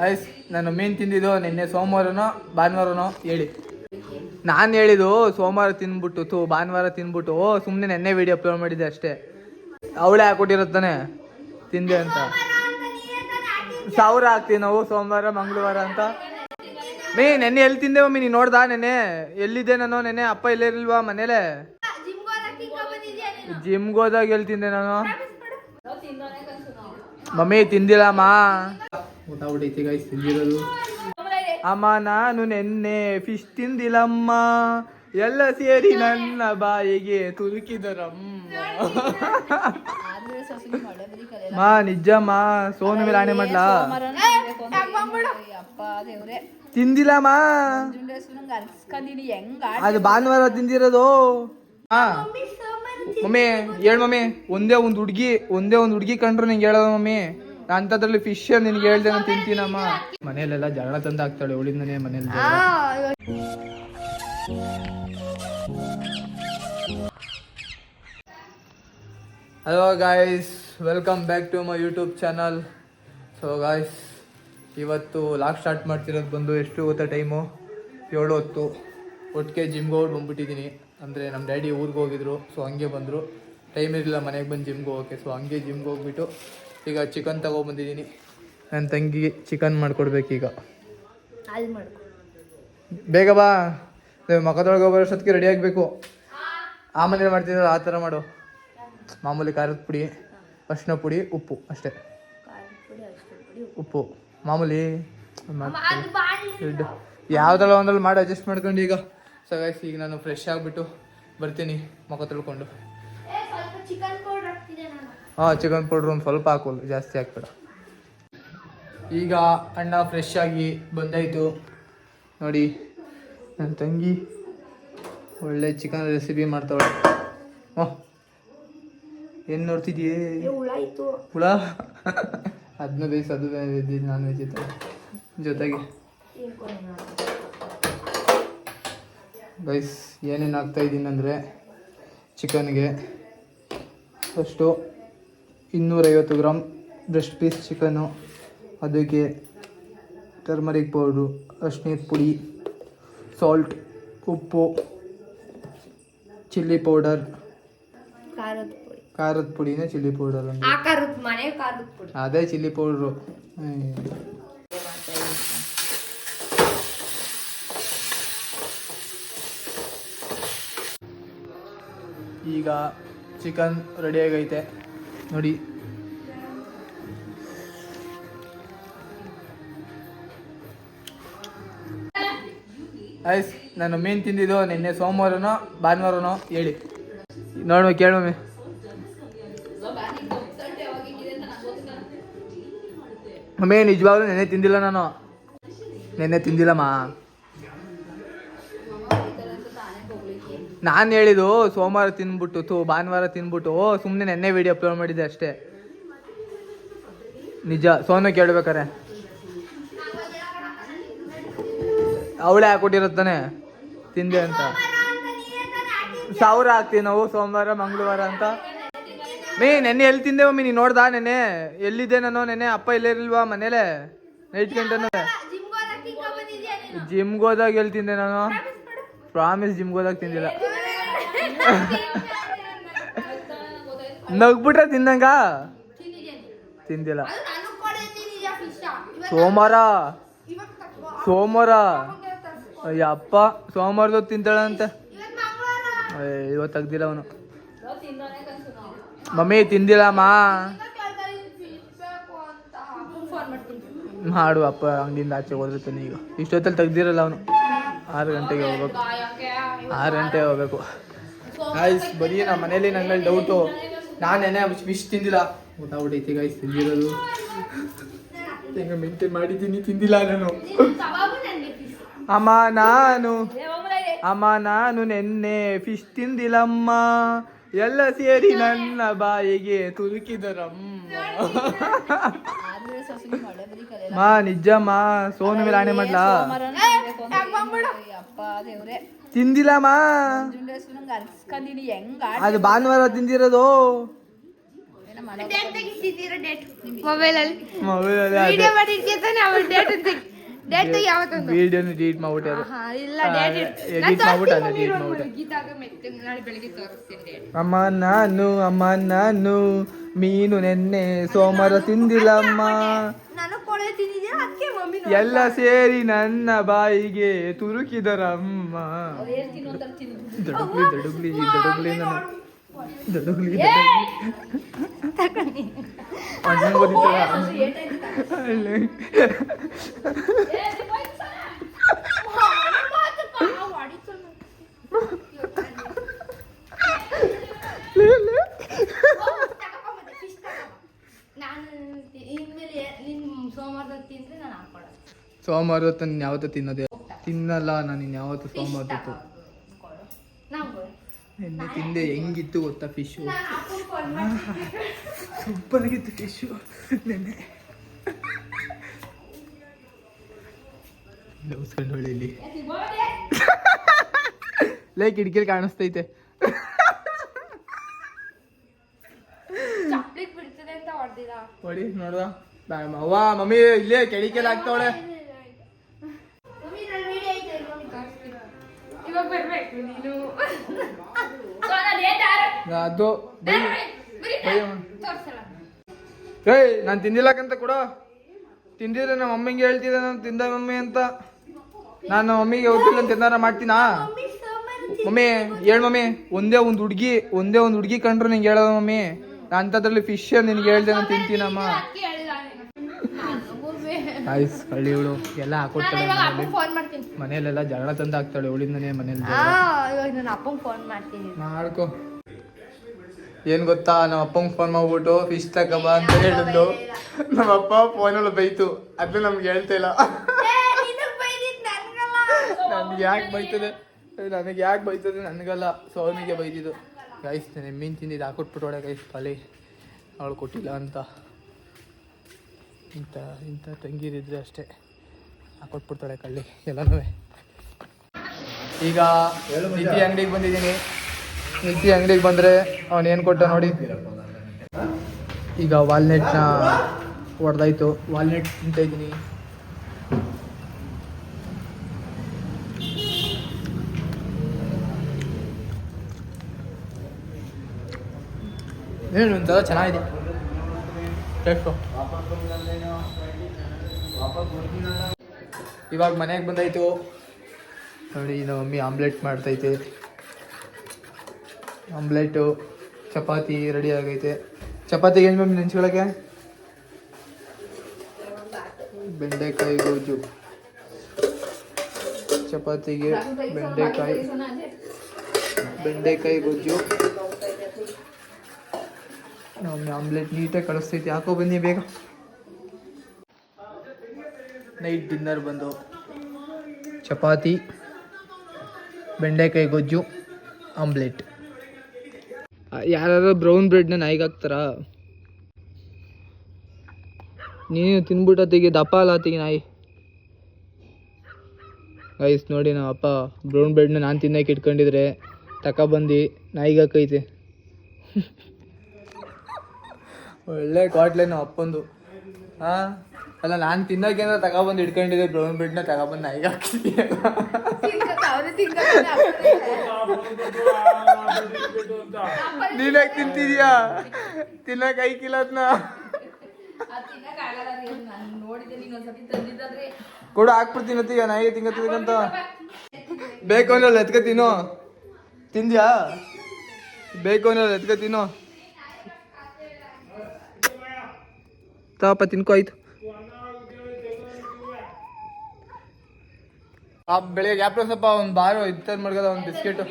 Ice, ನಾನು ಮೀನು ತಿಂದಿದ್ದು ನಿನ್ನೆ ಸೋಮವಾರನೋ, ಭಾನುವಾರನೋ ಹೇಳಿ. ನಾನು ಹೇಳಿದ್ದು ಸೋಮವಾರ ತಿಂದ್ಬಿಟ್ಟು ತು ಭಾನುವಾರ ತಿನ್ಬಿಟ್ಟು ಸುಮ್ಮನೆ ನೆನ್ನೆ ವಿಡಿಯೋ ಅಪ್ಲೋಡ್ ಮಾಡಿದ್ದೆ ಅಷ್ಟೇ. ಅವಳೇ ಹಾಕೊಟ್ಟಿರುತ್ತಾನೆ ತಿಂದೆ ಅಂತ. ಸಾವಿರ ಹಾಕ್ತೀವಿ ನಾವು ಸೋಮವಾರ, ಮಂಗಳವಾರ ಅಂತ. ಮೀ, ನೆನ್ನೆ ಎಲ್ಲಿ ತಿಂದೆ ಮಮ್ಮಿ ನೀನು ನೋಡ್ದಾ ನೆನ್ನೆ? ಎಲ್ಲಿದ್ದೆ ನಾನು ನೆನ್ನೆ? ಅಪ್ಪ ಇಲ್ಲೇ ಮನೇಲೆ? ಜಿಮ್ಗೆ ಹೋದಾಗ ಎಲ್ಲಿ ತಿಂದೆ ನಾನು? ಮಮ್ಮಿ ತಿಂದಿಲ್ಲಮ್ಮ ಊಟ ಗೈಸ್ ತಿಂದಿರೋದು ಅಮ್ಮ, ನಾನು ನೆನ್ನೆ ಫಿಶ್ ತಿಂದಿಲ್ಲಮ್ಮ. ಎಲ್ಲ ಸೇರಿ ನನ್ನ ಬಾಯಿಗೆ ತುರುಕಿದರಮ್ಮ. ಮಾ, ನಿಜಮ್ಮ, ಸೋನು ಮೇಲೆ ಆಣೆ ತಿಂದಿಲ್ಲಮ್ಮ. ಅದು ಭಾನುವಾರ ತಿಂದಿರೋದು. ಹಾ ಮಮ್ಮಿ, ಹೇಳ ಮಮ್ಮಿ. ಒಂದೇ ಒಂದು ಹುಡುಗಿ, ಒಂದೇ ಒಂದು ಹುಡುಗಿ ಕಂಡ್ರು ನಿಂಗೆ ಹೇಳೋದು ಮಮ್ಮಿ. ಅಂಥದ್ರಲ್ಲಿ ಫಿಶ್ ನಿನ್ಗೆ ಹೇಳ್ದೆ ನಾನು ತಿಂತೀನಮ್ಮ? ಮನೆಯಲ್ಲೆಲ್ಲ ಜಗಳ ತಂದು ಹಾಕ್ತಾಳೆ ಅವಳಿಂದನೇ ಮನೇಲಿ hello guys welcome back to my YouTube channel so guys ಇವತ್ತು ಲಾಕ್ ಸ್ಟಾರ್ಟ್ ಮಾಡ್ತಿರೋದು ಬಂದು ಎಷ್ಟು ಗೊತ್ತಾ ಟೈಮು ಏಳು ಹೊತ್ತು ಒಟ್ಟಿಗೆ ಜಿಮ್ಗೆ ಹೋಗಿ ಬಂದ್ಬಿಟ್ಟಿದ್ದೀನಿ. ಅಂದರೆ ನಮ್ಮ ಡ್ಯಾಡಿ ಊರಿಗೆ ಹೋಗಿದ್ರು ಸೊ ಹಂಗೆ ಬಂದರು. ಟೈಮ್ ಇರಲಿಲ್ಲ ಮನೆಗೆ ಬಂದು ಜಿಮ್ಗೆ ಹೋಗೋಕ್ಕೆ ಸೊ ಹಂಗೆ ಜಿಮ್ಗೆ ಹೋಗ್ಬಿಟ್ಟು ಈಗ ಚಿಕನ್ ತಗೊಬಂದಿದ್ದೀನಿ. ನನ್ನ ತಂಗಿಗೆ ಚಿಕನ್ ಮಾಡಿಕೊಡ್ಬೇಕೀಗ. ಬೇಗ ಬಾ. ಮಖದೊಳಗೆ ಬರೋಷ್ಟೊತ್ತಿಗೆ ರೆಡಿ ಆಗಬೇಕು. ಆಮೇಲೆ ಏನು ಮಾಡ್ತಿದ್ರು ಆ ಥರ ಮಾಡು. ಮಾಮೂಲಿ ಖಾರದ ಪುಡಿ ಅರಿಶಿನ ಪುಡಿ ಉಪ್ಪು ಅಷ್ಟೇ. ಉಪ್ಪು. ಮಾಮೂಲಿ ಯಾವುದಲ್ಲ ಒಂದ್ರಲ್ಲಿ ಮಾಡಿ ಅಡ್ಜಸ್ಟ್ ಮಾಡ್ಕೊಂಡು ಈಗ ಸಗಾಯ್ಸ್ ಈಗ ನಾನು ಫ್ರೆಶ್ ಆಗಿಬಿಟ್ಟು ಬರ್ತೀನಿ ಮುಖ ತೊಳ್ಕೊಂಡು ಹಾಂ ಚಿಕನ್ ಪೌಡ್ರ್ ಒಂದು ಸ್ವಲ್ಪ ಹಾಕು ಜಾಸ್ತಿ ಹಾಕ್ಬೇಡ. ಈಗ ಅಣ್ಣ ಫ್ರೆಶ್ ಆಗಿ ಬಂದಾಯಿತು. ನೋಡಿ ನನ್ನ ತಂಗಿ ಒಳ್ಳೆ ಚಿಕನ್ ರೆಸಿಪಿ ಮಾಡ್ತಾವಳೆ. ಹ್ಞೂ ಏನು ನೋಡ್ತಿದ್ದೀಯೇ ಹುಳ ಅದನ್ನ ಬೇಯಿಸಿ ಅದು ಇದ್ದಿದ್ದು ನಾನ್ ವೆಜ್ ಇತ್ತು ಜೊತೆಗೆ ಬೈಸ್ ಏನೇನು ಹಾಕ್ತಾ ಇದ್ದೀನಿ ಅಂದರೆ ಚಿಕನ್ಗೆ ಫಸ್ಟು ಇನ್ನೂರೈವತ್ತು ಗ್ರಾಮ್ ಬ್ರೆಸ್ಟ್ ಪೀಸ್ ಚಿಕನು ಅದಕ್ಕೆ ಟರ್ಮರಿಕ್ ಪೌಡ್ರು ಅಶ್ನೀರ್ ಪುಡಿ ಸಾಲ್ಟ್ ಉಪ್ಪು ಚಿಲ್ಲಿ ಪೌಡರ್. ಖಾರದ ಪುಡಿ. ಖಾರದ ಪುಡಿನೇ ಚಿಲ್ಲಿ ಪೌಡರ್ ಅದೇ ಚಿಲ್ಲಿ ಪೌಡ್ರು. ಈಗ ಚಿಕನ್ ರೆಡಿಯಾಗೈತೆ ನೋಡಿ. ಐಸ್ ನಾನು ಮೀನು ತಿಂದಿದ್ದು ನಿನ್ನೆ ಸೋಮವಾರನೋ, ಭಾನುವಾರನೋ ಹೇಳಿ. ನೋಡುವ ಕೇಳುವಮ್ಮಿ ಮಮ್ಮಿ ನಿಜವಾಗ್ಲೂ ನೆನ್ನೆ ತಿಂದಿಲ್ಲ ನಾನು. ನೆನ್ನೆ ತಿಂದಿಲ್ಲಮ್ಮ. ನಾನು ಹೇಳಿದ್ದು ಸೋಮವಾರ ತಿನ್ಬಿಟ್ಟು ಥೂ ಭಾನುವಾರ ತಿನ್ಬಿಟ್ಟು ಸುಮ್ಮನೆ ನೆನ್ನೆ ವಿಡಿಯೋ ಅಪ್ಲೋಡ್ ಮಾಡಿದ್ದೆ ಅಷ್ಟೇ. ನಿಜ ಸೋನು ಕೇಳ್ಬೇಕಾರೆ? ಅವಳೇ ಹಾಕೊಟ್ಟಿರುತ್ತಾನೆ ತಿಂದೆ ಅಂತ. ಸಾವಿರ ಹಾಕ್ತೀವಿ ನಾವು ಸೋಮವಾರ ಮಂಗಳವಾರ ಅಂತ. ಮೇ ನೆನ್ನೆ ಎಲ್ಲಿ ತಿಂದೆ ಮಮ್ಮಿ? ನೀನು ನೋಡ್ದಾ ನೆನ್ನೆ? ಎಲ್ಲಿದ್ದೆ ನಾನು ನೆನ್ನೆ? ಅಪ್ಪ ಇಲ್ಲೇ ಇರ್ಲಿಲ್ವಾ ಮನೇಲೆ? ನೈಟ್ ಗಂಟೆ ಜಿಮ್ಗೆ ಹೋದಾಗ ಎಲ್ಲಿ ತಿಂದೆ ನಾನು? ಪ್ರಾಮಿಸ್ ಜಿಮ್ಗೆ ಹೋದಾಗ ತಿಂದಿಲ್ಲ. ನಗ್ಬಿಟ್ರೆ ತಿಂದಂಗ? ತಿಂದಿಲ್ಲ. ಸೋಮವಾರ. ಸೋಮವಾರ. ಅಯ್ಯಪ್ಪ ಸೋಮವಾರದ ತಿಂತಾಳಂತೆ. ಇವತ್ತು ತೆಗ್ದಿಲ್ಲ ಅವನು. ಮಮ್ಮಿ, ತಿಂದಿಲ್ಲಮ್ಮ. ಮಾಡು ಅಪ್ಪ, ಅಂಗಡಿಯಿಂದ ಆಚೆ ಹೋದಿರ್ತಾನೆ ಈಗ. ಇಷ್ಟೊತ್ತಲ್ಲಿ ತೆಗ್ದಿರಲ್ಲ ಅವನು. ಆರು ಗಂಟೆಗೆ ಹೋಗ್ಬೇಕು. ಆರು ಗಂಟೆಗೆ ಹೋಗ್ಬೇಕು. ಗಾಯ್ಸ್ ಬರೀ ನಮ್ಮ ಮನೇಲಿ ನನ್ನ ಮೇಲೆ ಡೌಟು ನಾನು ನೆನೆ ಫಿಶ್ ತಿಂದಿಲ್ಲ. ಊಟ ಊಟೈತಿ ಗಾಯ್ಸ್ ತಿಂದಿರೋದು. ಹೆಂಗ ಮೇಂಟೈನ್ ಮಾಡಿದ್ದೀನಿ ತಿಂದಿಲ್ಲ ನಾನು. ಅಮ್ಮ ನಾನು ಅಮ್ಮ ನಾನು ನೆನ್ನೆ ಫಿಶ್ ತಿಂದಿಲ್ಲಮ್ಮ. ಎಲ್ಲ ಸೇರಿ ನನ್ನ ಬಾಯಿಗೆ ತುರುಕಿದರಮ್ಮ. ಮಾ ನಿಜಮ್ಮ ಸೋನು ಮೇಲೆ ಆಣೆ ಮಾಡ್ಲಾ? ಅಪ್ಪ ದೇವ್ರೆ ಅನ್ಸ್ಕೊಂಡಿನಿ ಹೆಂಗ ಅದು ಭಾನುವಾರ ತಿಂದಿರೋದು. ಮೊಬೈಲಲ್ಲಿ ಮೊಬೈಲಲ್ಲಿ ವಿಡಿಯೋ ತಾನೆ ಅವ್ರ ಡೇಟ್ ಡೇಟ್ ವಿಡಿಯೋನ ಡಿಲೀಟ್ ಇಲ್ಲ ಡೇಟ್ ಮಾಡ್ಬಿಟ್ಟು ಅದನ್ನ delete ಮಾಡ್ಬಿಟ್ಟೆ. ಗೀತಾಗ ಮೆತ್ತೆ ನಾಳೆ ಬೆಳಿಗ್ಗೆ ತೋರಿಸ್ತೀನಿ ಡೇಟ್ ಅಮ್ಮ ನಾನು ಅಮ್ಮ ನಾನು ಮೀನು ನೆನ್ನೆ ಸೋಮವಾರ ತಿಂದಿಲ್ಲಮ್ಮ ನಾನು ಕೊಳೆ ತಿಂದಿದ್ದೀರಾ ಅದಕ್ಕೆ ಮಮ್ಮಿ ಎಲ್ಲ ಸೇರಿ ನನ್ನ ಬಾಯಿಗೆ ತುರುಕಿದರಮ್ಮ. ದಡುಗ್ಲಿ ದಡುಗ್ಲಿ ದಡುಗ್ಲಿ. ನಾನು ಸೋಮವಾರ ಹೊತ್ತು ನೀನು ಯಾವತ್ತೂ ತಿನ್ನೋದೇ ತಿನ್ನಲ್ಲ ನಾನು ಇನ್ನು ಯಾವತ್ತು ಸೋಮವಾರ ಹೊತ್ತು ಎಣ್ಣೆ ತಿಂದೆ ಹೆಂಗಿತ್ತು ಗೊತ್ತಾ ಫಿಶು ಸೂಪರಾಗಿತ್ತು ಫಿಶು ನೆನ್ನೆ. ಲವ್ಸ್ಕೊಂಡು ಹೊಳಿಲಿ. ಲೇ ಕಿಟಕಿಲಿ ಕಾಣಿಸ್ತೈತೆ. ಹೊಡಿ ನೋಡುವ. ಅವ್ವ ಮಮ್ಮಿ ಇಲ್ಲೇ ಕೆಳಿಕೆಲ್ಲ ಆಗ್ತಾವಳೆ ನನ್ನ ಇವಾಗ ಬರ್ಬೇಕು ನೀನು. ಅದು ಏಯ್ ನಾನು ತಿಂದಿಲ್ಲಕಂತ ಕೂಡ. ತಿಂದಿದ್ರೆ ನಮ್ಮ ಮಮ್ಮಿಗೆ ಹೇಳ್ತಿದ್ದೆ ನಾನು ತಿಂದ ಮಮ್ಮಿ ಅಂತ. ನಾನು ನಮ್ಮ ಮಮ್ಮಿಗೆ ಹೋಗ್ತಿಲ್ಲ ಅಂತ ಏನಾರ ಮಾಡ್ತೀನಾ? ಮಮ್ಮಿ ಹೇಳು ಮಮ್ಮಿ. ಹೇಳ್ ಒಂದೇ ಒಂದು ಹುಡುಗಿ ಒಂದೇ ಒಂದು ಹುಡುಗಿ ಕಂಡ್ರು ನಿಂಗೆ ಹೇಳೋದ ಮಮ್ಮಿ. ಅಂಥದ್ರಲ್ಲಿ ಫಿಶ್ ನಿನ್ಗೆ ಹೇಳ್ದೆ ನಾನು ತಿಂತೀನಮ್ಮ. ಆಯ್ಸ್ ಹಳ್ಳಿ ಹಳ್ಳಿಗಳು ಎಲ್ಲ ಹಾಕೊಡ್ತಾಳೆ ಮನೇಲೆಲ್ಲ ಜಗಳ ತಂದು ಹಾಕ್ತಾಳೆ ಅವಳಿಂದನೇ ಮನೇಲಿ ಮಾಡ್ಕೊ. ಏನ್ ಗೊತ್ತಾ? ನಮ್ಮ ಅಪ್ಪಂಗೆ ಫೋನ್ ಮಾಡ್ಬಿಟ್ಟು ಫಿಶ್ ತಕಬ ಅಂತ ಹೇಳಿದ್ಲು. ನಮ್ಮ ಅಪ್ಪ ಫೋನಲ್ಲಿ ಬೈತು. ಅದು ನಮ್ಗೆ ಹೇಳ್ತಾ ಇಲ್ಲ. ನನ್ಗೆ ಯಾಕೆ ಬೈತದೆ? ನನಗೆ ಯಾಕೆ ಬೈತದೆ? ನನಗಲ್ಲ. ಸೌಮಿಗೆ ಬೈದಿದ್ದು. ಗೈಸ್ ನಾನು ಮೀನು ತಿಂದಿದ್ದು ಹಾಕೊಟ್ಬಿಟ್ಟೋಳೆ ಗೈಸ್ ಪಲಿ ಅವಳು ಕೊಟ್ಟಿಲ್ಲ ಅಂತ. ಇಂಥ ಇಂಥ ತಂಗಿರಿದ್ರೆ ಅಷ್ಟೇ. ಹಾಕೊಟ್ಬಿಡ್ತಾಳೆ ಕಳ್ಳಿ. ಎಲ್ಲನೂ. ಈಗ ನಿಧಿ ಅಂಗಡಿಗೆ ಬಂದಿದ್ದೀನಿ. ನಿಧಿ ಅಂಗಡಿಗೆ ಬಂದರೆ ಅವನು ಏನು ಕೊಟ್ಟ ನೋಡಿ. ಈಗ ವಾಲ್ನೆಟ್ನ ಹೊಡೆದಾಯ್ತು ವಾಲ್ನೆಟ್ ತಿಂತ ಇದ್ದೀನಿ. ಏನು ಒಂಥರ ಚೆನ್ನಾಗಿದೆ. ಇವಾಗ ಮನೆಗೆ ಬಂದಾಯ್ತು. ನೋಡಿ ನಮ್ಮ ಮಮ್ಮಿ ಆಮ್ಲೆಟ್ ಮಾಡ್ತೈತೆ. ಆಮ್ಲೆಟು, ಚಪಾತಿ ರೆಡಿ ಆಗೈತೆ. ಚಪಾತಿಗೆ ಏನು ಮ್ಯಾಮ್ ನೆಂಚ್ಕೊಳಕ್ಕೆ ಬೆಂಡೆಕಾಯಿ ಗೊಜ್ಜು. ಚಪಾತಿಗೆ ಬೆಂಡೆಕಾಯಿ. ಬೆಂಡೆಕಾಯಿ ಗೊಜ್ಜು. ನಮ್ಮ ಆಮ್ಲೆಟ್ ನೀಟಾಗಿ ಕಳಿಸ್ತೈತಿ. ಯಾಕೋ ಬನ್ನಿ ಬೇಗ. ನೈಟ್ ಡಿನ್ನರ್ ಬಂದು. ಚಪಾತಿ, ಬೆಂಡೆಕಾಯಿ ಗೊಜ್ಜು, ಆಮ್ಲೆಟ್. ಯಾರು ಬ್ರೌನ್ ಬ್ರೆಡ್ನ ನಾಯಿಗೆ ಹಾಕ್ತಾರ? ನೀನು ತಿನ್ಬಿಟ್ಟತ್ತಿಗೆ ದಪ್ಪ ಅಲ್ಲ ಅತ್ತಿಗೆ ನಾಯಿ. ಐಸ್ ನೋಡಿ ನಮ್ಮ ಅಪ್ಪ ಬ್ರೌನ್ ಬ್ರೆಡ್ನ ನಾನು ತಿನ್ನಕ್ಕೆ ಇಟ್ಕೊಂಡಿದ್ರೆ ತಗೊಬಂದು ನಾಯಿಗೆ ಹಾಕೈತೆ. ಒಳ್ಳೆ ಕ್ವಾಟ್ಲೆ ನಮ್ಮ ಅಪ್ಪಂದು. ಹಾಂ ಅಲ್ಲ ನಾನು ತಿನ್ನೋಕೇನಾರ ತಗೊಬಂದು ಇಟ್ಕೊಂಡಿದ್ದೆ ಬ್ರೌನ್ ಬ್ರೆಡ್ನ ತಗೊಬಂದು ನಾಯಿಗೆ ಹಾಕ್ತಿದ್ಯಲ್ಲ ನೀನಾಗ ತಿಂತಿದ್ಯಾ? ತಿನ್ನಕ್ ಐಕಿಲ್ಲ ಅದನ್ನ ಕೊಡು ಹಾಕ್ಬಿಡ್ತೀನಿ ಅತ್ತೀಗ ನಾಯಿಗೆ ತಿಂಗತ್ತಿದಂತ ಬೇಕು ಅನ್ನೋಲ್ಲ ಎತ್ಕ ತಿನ್ನು. ತಿಂದ್ಯಾ? ಬೇಕು ಅನ್ನೋಲ್ಲ ಎತ್ಕ ತಿನ್ನು. ತಾಪ ತಿನ್ಕೋ ಆಯ್ತು. ಆ ಬೆಳಿಗ್ಗೆ ಗ್ಯಾಪ್ರೋ ಸ್ವಲ್ಪ ಒಂದು ಬಾರು ಇತ್ತು ಮಡ್ಗದ ಒಂದು ಬಿಸ್ಕೆಟು.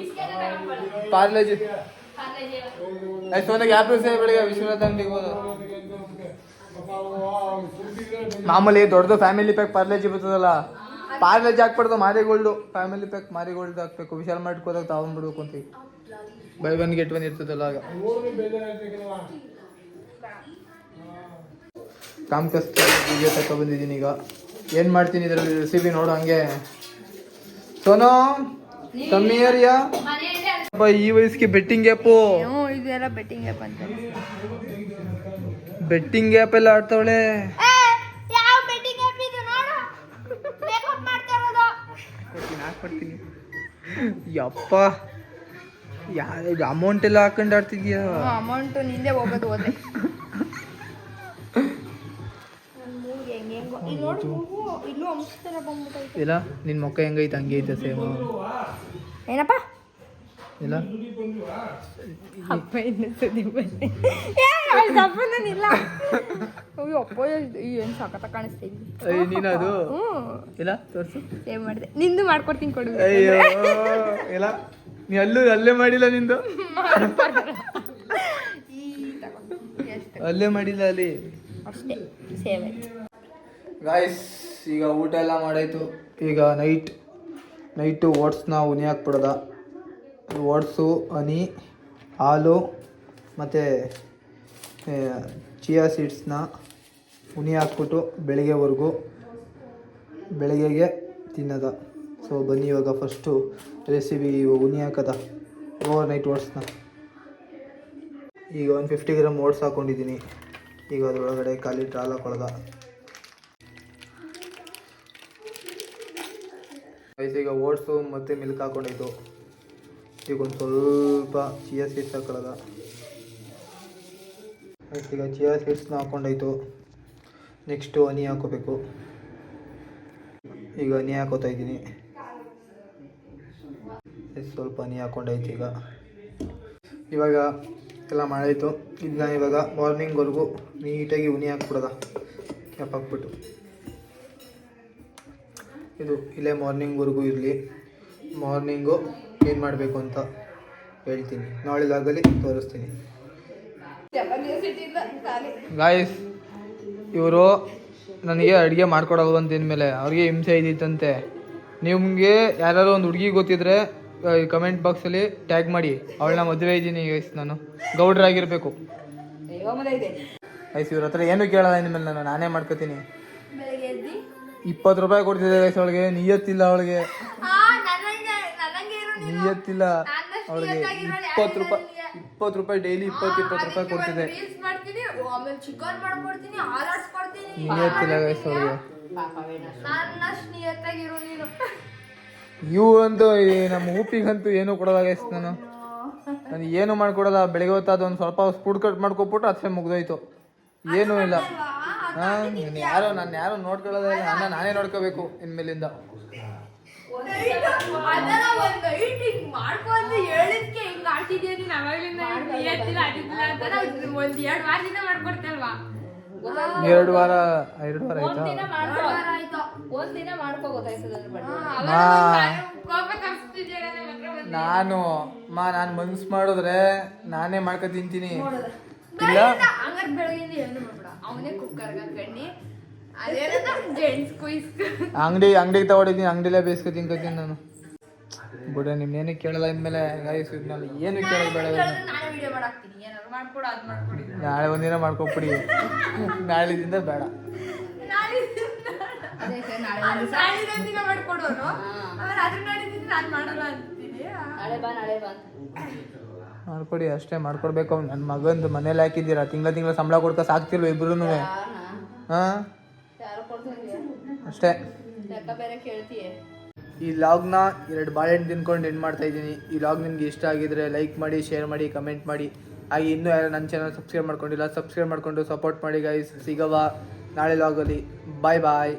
ಪಾರ್ಲೇಜಿ. ಆಯ್ತು ಸೋನ ಗ್ಯಾಪ್ರೋ ಸೇ ಬೆಳಿಗ್ಗೆ? ವಿಶ್ವನಾಥ ಅಂಗಡಿಗೆ ಮಾಮೂಲಿ ದೊಡ್ಡದು ಫ್ಯಾಮಿಲಿ ಪ್ಯಾಕ್ ಪಾರ್ಲೇಜಿ ಬರ್ತದಲ್ಲ. ಪಾರ್ಲೇಜ್ ಹಾಕ್ಬಾರ್ದು ಮಾರಿಗೋಲ್ಡು ಫ್ಯಾಮಿಲಿ ಪ್ಯಾಕ್ ಮಾರಿಗೋಲ್ಡ್ ಹಾಕ್ಬೇಕು. ವಿಶಾಲ್ ಮಾರ್ಟ್ ಹೋದಾಗ ತಗೊಂಡ್ಬಿಡ್ಬೇಕು ಅಂತ. ಬೈ ಒನ್ ಗೆಟ್ ಒನ್ ಇರ್ತದಲ್ಲ ಆಗ. ಕಾಮ್ಕಸ್ ಕಷ್ಟ ಈಗ. ಏನು ಮಾಡ್ತೀನಿ ಇದರಲ್ಲಿ ರೆಸಿಪಿ ನೋಡು ಹಂಗೆ. ಸೋನು ಕಮ್ಮಿಯರ್ಯಾ ಅಪ್ಪ ಈ ವಯಸ್ಸಿಗೆ ಬೆಟ್ಟಿಂಗ್ ಆ್ಯಪು ಇದೆಲ್ಲ ಬೆಟ್ಟಿಂಗ್ ಆ್ಯಪ್ ಅಂತ. ಬೆಟ್ಟಿಂಗ್ ಆ್ಯಪ್ ಎಲ್ಲ ಆಡ್ತಾವಳೆ. ಏ, ಯಾವ ಬೆಟ್ಟಿಂಗ್ ಆ್ಯಪ್ ಇದು ನೋಡು. ಮೇಕಪ್ ಮಾಡ್ತಾ ಇರೋದು. ಕೊಡ್ತೀನಿ ಯಪ್ಪ. ಯಾ ಅಮೌಂಟ್ ಎಲ್ಲ ಹಾಕೊಂಡು ಆಡ್ತಿದ್ಯಾ? ಅಮೌಂಟ್ ನಿಂದೆ ಹೋಗೋದು ಹೋದೆ ಮೂಗಿಗೆ ಹೆಂಗೆ ಹೆಂಗೋ ಇಲ್ಲಿ ನೋಡು ಮೂಗು ಇಲ್ಲೂ ನಿನ್ನ ಮೊಕ್ಕ ಹೆಂಗೈತೆ ಹಂಗೆ ಐತೆ ಸೇಮ್ ಏನಪ್ಪ? ಇಲ್ಲ. ಅಪ್ಪ ಇನ್ನಿಸ್ತದೆ ಇಲ್ಲ. ಅಯ್ಯೋ ಅಪ್ಪ ಏನು ಸಖತ್ತ ಕಾಣಿಸ್ತಾ ಅಯ್ಯ ನೀನದು? ಹ್ಞೂ. ಇಲ್ಲ ತೋರಿಸು. ಸೇವ್ ಮಾಡಿದೆ. ನಿಂದು ಮಾಡ್ಕೊಡ್ತೀನಿ ಕೊಡು. ಅಯ್ಯೋ ಇಲ್ಲ. ನೀ ಅಲ್ಲೂ ಅಲ್ಲೇ ಮಾಡಿಲ್ಲ ನಿಂದು? ಅಲ್ಲೇ ಮಾಡಿಲ್ಲ ಅಲ್ಲಿ? ಅಷ್ಟೇ ಸೇವ್ ಆಯ್ತು. ಗಾಯ್ಸ್ ಈಗ ಊಟ ಎಲ್ಲ ಮಾಡಾಯಿತು. ಈಗ ನೈಟ್ ನೈಟು ಓಟ್ಸ್ನ ಉನಿ ಹಾಕ್ಬಿಡೋದ ಓಟ್ಸು, ಹನಿ, ಹಾಲು, ಮತ್ತು ಚಿಯಾ ಸೀಡ್ಸ್ನ ಉನಿ ಹಾಕ್ಬಿಟ್ಟು ಬೆಳಗ್ಗೆವರೆಗೂ ಬೆಳಗ್ಗೆಗೆ ತಿನ್ನೋದ. ಸೊ ಬನ್ನಿ ಇವಾಗ ಫಸ್ಟು ರೆಸಿಪಿ ಉನಿ ಹಾಕದ ಓವರ್ ನೈಟ್ ಓಟ್ಸ್ನ. ಈಗ ಒಂದು ಫಿಫ್ಟಿ ಗ್ರಾಮ್ ಓಟ್ಸ್ ಹಾಕ್ಕೊಂಡಿದ್ದೀನಿ ಈಗ ಅದರೊಳಗಡೆ ಖಾಲಿ ಟ್ರಾಲ್ ಹಾಕೊಳದ. ಈಗ ಓಟ್ಸು ಮತ್ತು ಮಿಲ್ಕ್ ಹಾಕೊಂಡಿದ್ದು. ಈಗ ಒಂದು ಸ್ವಲ್ಪ ಚಿಯಾ ಸೀಡ್ಸ್ ಹಾಕೊಳ್ಳೋದ. ಈಗ ಚಿಯಾ ಸೀಡ್ಸ್ನ ಹಾಕೊಂಡಾಯ್ತು ನೆಕ್ಸ್ಟು ಹನಿ ಹಾಕೋಬೇಕು. ಈಗ ಹನಿ ಹಾಕೋತಾ ಇದ್ದೀನಿ. ಸ್ವಲ್ಪ ಹನಿ ಹಾಕೊಂಡಾಯ್ತು ಈಗ. ಇವಾಗ ಎಲ್ಲ ಮಾಡಾಯಿತು ಇದನ್ನ ಇವಾಗ ಮಾರ್ನಿಂಗ್ವರೆಗೂ ನೀಟಾಗಿ ಉನಿ ಹಾಕ್ಬಿಡೋದ. ಕ್ಯಾಪ್ ಹಾಕ್ಬಿಟ್ಟು ಇದು ಇಲ್ಲೇ ಮಾರ್ನಿಂಗ್ವರೆಗೂ ಇರಲಿ. ಮಾರ್ನಿಂಗು ಏನು ಮಾಡಬೇಕು ಅಂತ ಹೇಳ್ತೀನಿ. ನಾಳೆದಾಗಲಿ ತೋರಿಸ್ತೀನಿ. ಗಾಯಸ್ ಇವರು ನನಗೆ ಅಡುಗೆ ಮಾಡ್ಕೊಡೋದು ಅಂತ ಮೇಲೆ ಅವ್ರಿಗೆ ಹಿಂಸೆ ಇದ್ದಿತ್ತಂತೆ. ನಿಮಗೆ ಯಾರು ಒಂದು ಹುಡುಗಿ ಗೊತ್ತಿದ್ರೆ ಕಮೆಂಟ್ ಬಾಕ್ಸಲ್ಲಿ ಟ್ಯಾಗ್ ಮಾಡಿ. ಅವಳನ್ನ ಮದುವೆ ಇದ್ದೀನಿ ಗೈಸ್ ನಾನು. ಗೌಡ್ರಾಗಿರಬೇಕು. ಗೈಸ್ ಇವ್ರ ಹತ್ರ ಏನು ಕೇಳಲ್ಲ ಇನ್ಮೇಲೆ ನಾನು. ನಾನೇ ಮಾಡ್ಕೋತೀನಿ. ಇಪ್ಪತ್ತು ರೂಪಾಯಿ ಕೊಡ್ತಿದ್ದೆ ಗೈಸ್ ಅವಳಿಗೆ. ನಿಯತ್ತಿಲ್ಲ ಅವಳಿಗೆ. ನಿಯತ್ತಿಲ್ಲ. ಅವಳಿಗೆ ಇಪ್ಪತ್ತು ರೂಪಾಯಿ. ಇಪ್ಪತ್ತು ರೂಪಾಯಿ ಡೈಲಿ ಇಪ್ಪತ್ತು ಇಪ್ಪತ್ತು ರೂಪಾಯಿ ಕೊಡ್ತಿದ್ದೆ. ನಿಯತ್ತಿಲ್ಲ ಗೈಸ್ ಅವಳಿಗೆ. ಇವು ಅಂತೂ ನಮ್ಮ ಊಪಿಗಂತೂ ಏನೂ ಕೊಡಲ್ಲ ಗೈಸ್ ನಾನು. ನಾನು ಏನು ಮಾಡ್ಕೊಡಲ್ಲ. ಬೆಳಗ್ಗೆ ಹೊತ್ತು ಒಂದು ಸ್ವಲ್ಪ ಫುಡ್ ಕಟ್ ಮಾಡ್ಕೊಬಿಟ್ಟು ಅಷ್ಟೇ ಮುಗ್ದೋಯ್ತು. ಏನೂ ಇಲ್ಲ. ನೀನು ಯಾರು ನಾನು ಯಾರು ನೋಡ್ಕೊಳ್ಳೋದೇ ಇಲ್ಲ. ನನ್ನ ನಾನೇ ನೋಡ್ಕೋಬೇಕು ಇನ್ಮೇಲಿಂದ. ಎರಡ್ ವಾರ ಎರಡು ವಾರ ಆಯ್ತಾ? ನಾನು ಮಾ ನಾನು ಮನ್ಸು ಮಾಡಿದ್ರೆ ನಾನೇ ಮಾಡ್ಕೊ ತಿಂತೀನಿ. ಇಲ್ಲ. ಬೆಳಗಿಂದ ಹಂಗಾರೆ ಬೆಳಗಿಂದ ಏನು ಮಾಡ್ಬೇಡ. ಅವನೇ ಕುಕ್ಕರ್ಗೆ ಹಾಕೊಂಡಿ ಅದೇನದ ಜೆಂಟ್ಸ್ ಕುಯ್ಸ್. ಅಂಗಡಿ ಅಂಗಡಿಗೆ ತಗೊಂಡಿದ್ದೀನಿ ಅಂಗಡಿಲೇ ಬೇಯಿಸ್ಕೊ ತಿನ್ಕೋತೀನಿ ನಾನು. ಬಿಡ ನಿಮ್ನೇನು ಕೇಳಲ್ಲ ಇನ್ಮೇಲೆ ಗಾಯ್ಸ್ ಇದ್ನಲ್ಲಿ ಏನು ಕೇಳಲ್ಲ ಬೇಡ ಇವ್ರನ್ನ. ವಿಡಿಯೋ ಮಾಡಾಕ್ತೀನಿ. ಏನಾದ್ರು ಮಾಡ್ಕೊಡು ಅದ್ ಮಾಡ್ಕೊಡಿ. ನಾಳೆ ಒಂದಿನ ಮಾಡ್ಕೊಬಿಡಿ ನಾಳೆದಿಂದ ಬೇಡ. ನಾಳೆ ದಿನ ಮಾಡ್ಕೊಡೋನು. ನಾನು ಮಾಡಲ್ಲ ಅಂತೀನಿ. ನಾಳೆ ಬಾ ನಾಳೆ ಬಾ ಮಾಡ್ಕೊಡಿ ಅಷ್ಟೇ ಮಾಡ್ಕೊಡ್ಬೇಕು. ನನ್ನ ಮಗಂದು ಮನೇಲಿ ಹಾಕಿದ್ದೀರಾ? ತಿಂಗಳ ತಿಂಗಳ ಸಂಬಳ ಕೊಡ್ಕೊ ಸಾಕ್ತಿಲ್ವ ಇಬ್ರು ಹಾಂ? ಅಷ್ಟೇ. ಈ ಲಾಗ್ನ ಎರಡು ಬಾಳೆಹಣ್ಣು ತಿನ್ಕೊಂಡು ಎಂಡ್ ಮಾಡ್ತಾ ಇದ್ದೀನಿ. ಈ ಲಾಗ್ ನಿಮ್ಗೆ ಇಷ್ಟ ಆಗಿದ್ರೆ ಲೈಕ್ ಮಾಡಿ ಶೇರ್ ಮಾಡಿ ಕಮೆಂಟ್ ಮಾಡಿ. ಹಾಗೆ ಇನ್ನೂ ಯಾರು ನನ್ನ ಚಾನಲ್ ಸಬ್ಸ್ಕ್ರೈಬ್ ಮಾಡ್ಕೊಂಡಿಲ್ಲ ಸಬ್ಸ್ಕ್ರೈಬ್ ಮಾಡ್ಕೊಂಡು ಸಪೋರ್ಟ್ ಮಾಡಿ ಗೈಸ್ ಸಿಗವ ನಾಳೆ ಲಾಗಲ್ಲಿ. ಬಾಯ್ ಬಾಯ್.